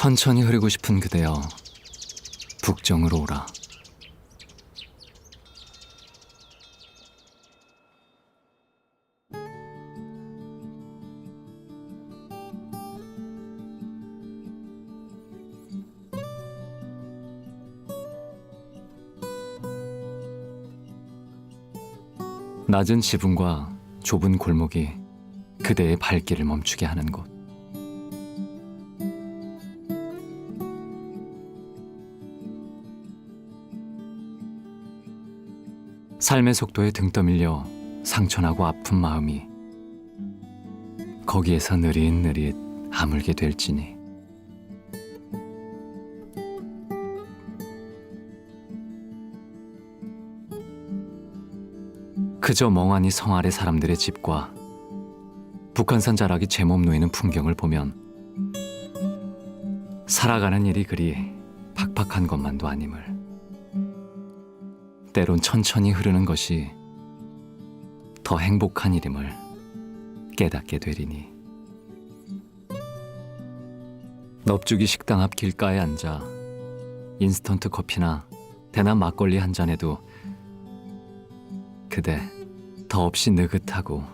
천천히 흐르고 싶은 그대여 북정으로 오라. 낮은 지붕과 좁은 골목이 그대의 발길을 멈추게 하는 곳. 삶의 속도에 등 떠밀려 상처나고 아픈 마음이 거기에서 느릿느릿 아물게 될지니. 그저 멍하니 성 아래 사람들의 집과 북한산 자락이 제몸 놓이는 풍경을 보면 살아가는 일이 그리 팍팍한 것만도 아님을 때론 천천히 흐르는 것이 더 행복한 일임을 깨닫게 되리니. 넙죽이 식당 앞 길가에 앉아 인스턴트 커피나 대낮 막걸리 한 잔에도 그대 더없이 느긋하고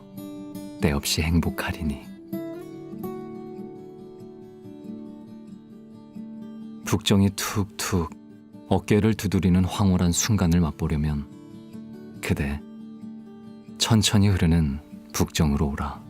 때없이 행복하리니. 북정이 툭툭 어깨를 두드리는 황홀한 순간을 맛보려면 그대 천천히 흐르는 북정으로 오라.